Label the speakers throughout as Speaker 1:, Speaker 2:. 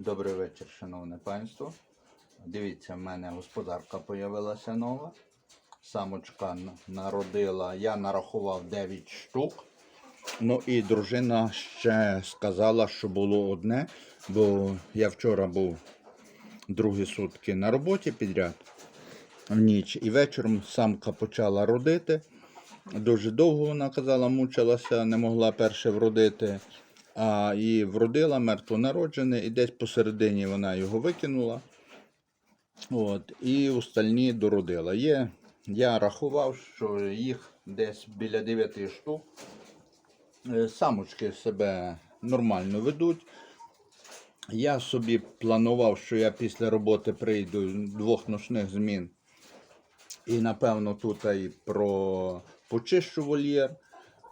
Speaker 1: Добрий вечір, шановне панство. Дивіться, в мене господарка появилася нова. Самочка народила, я нарахував 9 штук. Ну і дружина ще сказала, що було одне, бо я вчора був другі сутки на роботі підряд в ніч. І вечором самка почала родити. Дуже довго вона казала, мучилася, не могла перше вродити. А і вродила мертвонароджене, і десь посередині вона його викинула. От, і остальні дородила. Є, я рахував, що їх десь біля 9 штук. Е, Самочки себе нормально ведуть. Я собі планував, що я після роботи прийду двох ночних змін. І напевно тут і про почищу вольєр,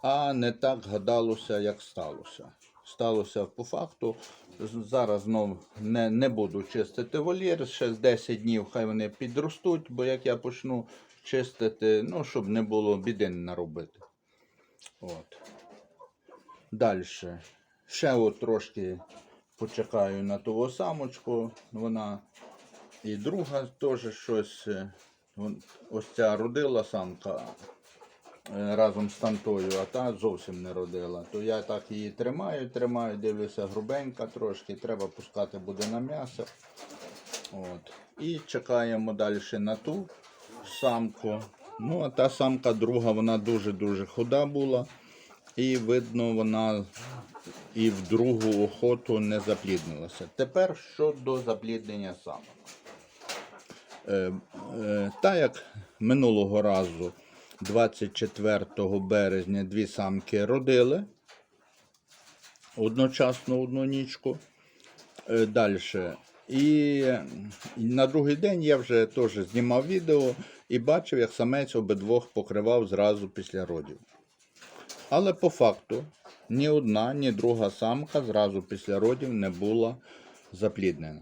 Speaker 1: а не так гадалося, як сталося. Сталося по факту. Зараз знов не, не буду чистити вольєр. Ще з 10 днів хай вони підростуть, бо як я почну чистити, ну, щоб не було біди наробити. От. Далі. Ще от трошки почекаю на того самочку. Вона і друга теж щось. е, Ось ця родила самка разом з тантою, а та зовсім не родила. То я так її тримаю, тримаю, дивлюся, грубенька трошки, треба пускати буде на м'ясо. От. І чекаємо далі на ту самку. Ну, а та самка друга, вона дуже-дуже худа була. І видно, вона і в другу охоту не запліднилася. Тепер щодо запліднення самок. Е, е, Та як минулого разу, 24 березня, дві самки родили одночасно одну нічку. Далі. І на другий день я вже теж знімав відео і бачив, як самець обидвох покривав зразу після родів. Але по факту ні одна, ні друга самка зразу після родів не була запліднена.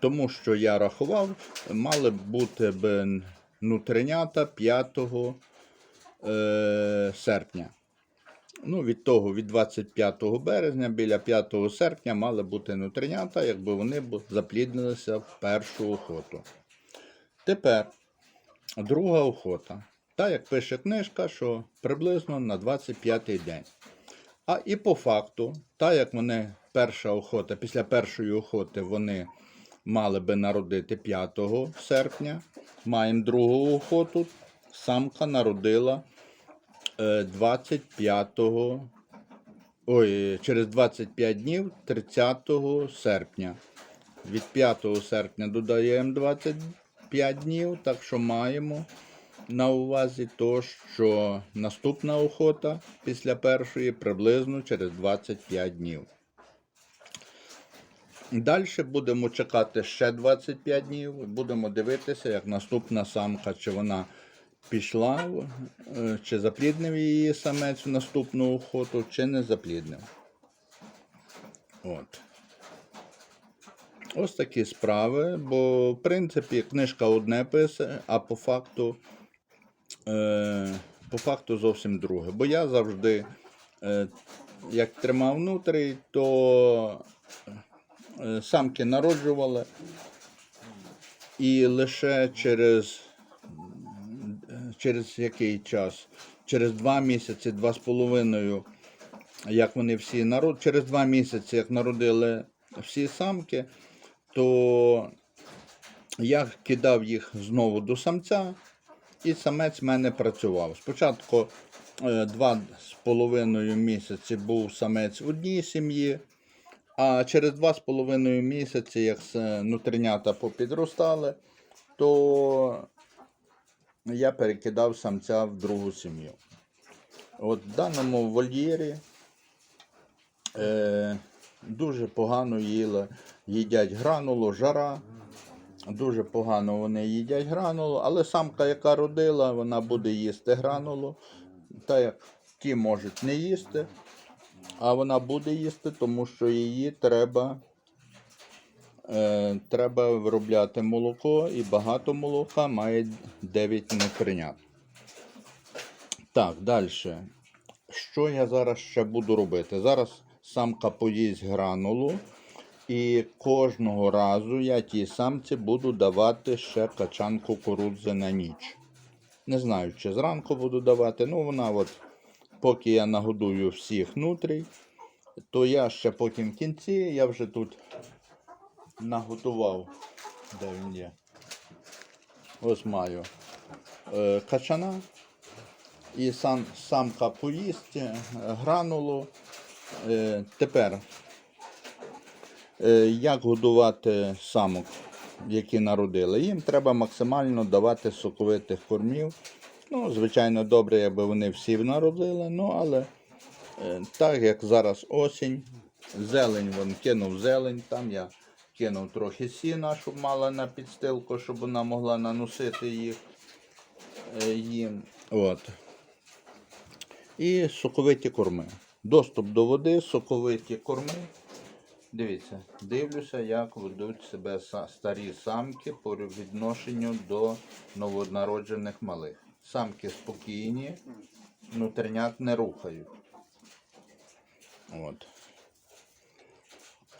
Speaker 1: Тому що я рахував, мали бути б нутринята 5 е, серпня. Ну, від того, від 25 березня, біля 5 серпня мали бути нутринята, якби вони запліднилися в першу охоту. Тепер друга охота. Та, як пише книжка, що приблизно на 25-й день. А і по факту, та як вони перша охота, після першої охоти вони мали би народити 5 серпня, маємо другу охоту, самка народила е, 25 ой, через 25 днів 30 серпня. Від 5 серпня додаємо 25 днів, так що маємо на увазі то, що наступна охота після першої приблизно через 25 днів. Далі будемо чекати ще 25 днів. Будемо дивитися, як наступна самка, чи вона пішла, е, чи запліднив її самець в наступну охоту, чи не запліднив. От. Ось такі справи, бо в принципі книжка одне пише, а по факту, е, по факту зовсім друге. Бо я завжди, е, як тримав внутрі, то самки народжували, і лише через, е, через який час? Через два місяці, два з половиною, як вони всі народ, через два місяці, як народили всі самки, то я кидав їх знову до самця, і самець в мене працював. Спочатку е, два з половиною місяці був самець в одній сім'ї, а через два з половиною місяці, як нутринята попідростали, то я перекидав самця в другу сім'ю. От в даному вольєрі е, дуже погано їли, їдять гранулу, жара. Дуже погано вони їдять гранулу, але самка, яка родила, вона буде їсти гранулу. Та як ті можуть не їсти, а вона буде їсти, тому що її треба, е, треба виробляти молоко, і багато молока має 9 нутринят. Так, далі. Що я зараз ще буду робити? Зараз самка поїсть гранулу. І кожного разу я тій самці буду давати ще качан кукурудзи на ніч. Не знаю, чи зранку буду давати. Ну, вона от, поки я нагодую всіх нутрій, то я ще потім в кінці, я вже тут наготував. Де він є? Ось маю е, качана. І сам, самка поїсть гранулу. Е, тепер, е, як годувати самок, які народили? Їм треба максимально давати соковитих кормів. Ну, звичайно, добре, якби вони всі народили, ну але е, так як зараз осінь, зелень вон кинув зелень, там я кинув трохи сіна, щоб мала на підстилку, щоб вона могла наносити їх е, їм. От. І соковиті корми. Доступ до води, соковиті корми. Дивіться, дивлюся, як ведуть себе старі самки по відношенню до новонароджених малих. Самки спокійні, внутрішнят не рухають. От.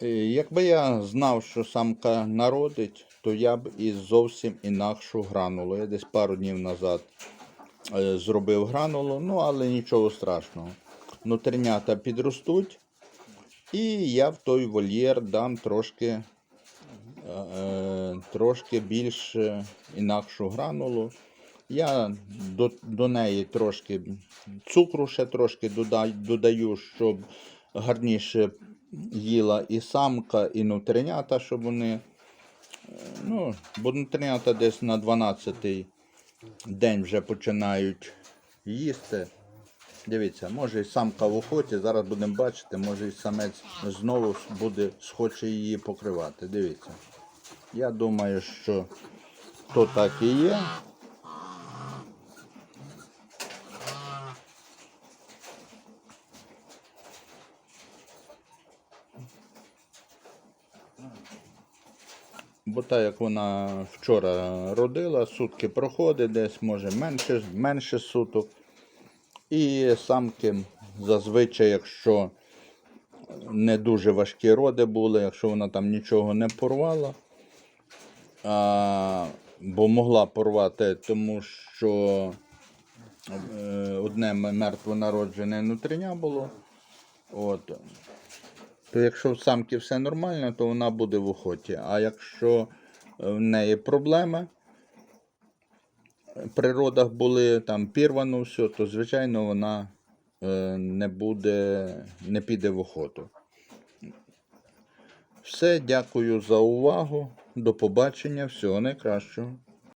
Speaker 1: Е, Якби я знав, що самка народить, то я б і зовсім інакшу гранулу. Я десь пару днів назад е, зробив гранулу, ну але нічого страшного. Внутрішнята підростуть, і я в той вольєр дам трошки, е, е, трошки більш інакшу гранулу. Я до, до неї трошки цукру ще трошки додаю, щоб гарніше їла і самка, і нутринята, щоб вони. е, Ну, бо нутринята десь на 12-й день вже починають їсти. Дивіться, може і самка в охоті, зараз будемо бачити, може і самець знову буде схоче її покривати. Дивіться. Я думаю, що то так і є. Бо так як вона вчора родила, сутки проходить десь, може менше, менше суток. І самки зазвичай, якщо не дуже важкі роди були, якщо вона там нічого не порвала, а, бо могла порвати, тому що е, одне мертвонароджене нутриня було. От. То якщо в самки все нормально, то вона буде в охоті. А якщо в неї проблеми, при родах були там пірвано все, то звичайно вона е, не буде, не піде в охоту. Все, дякую за увагу. До побачення, всього найкращого.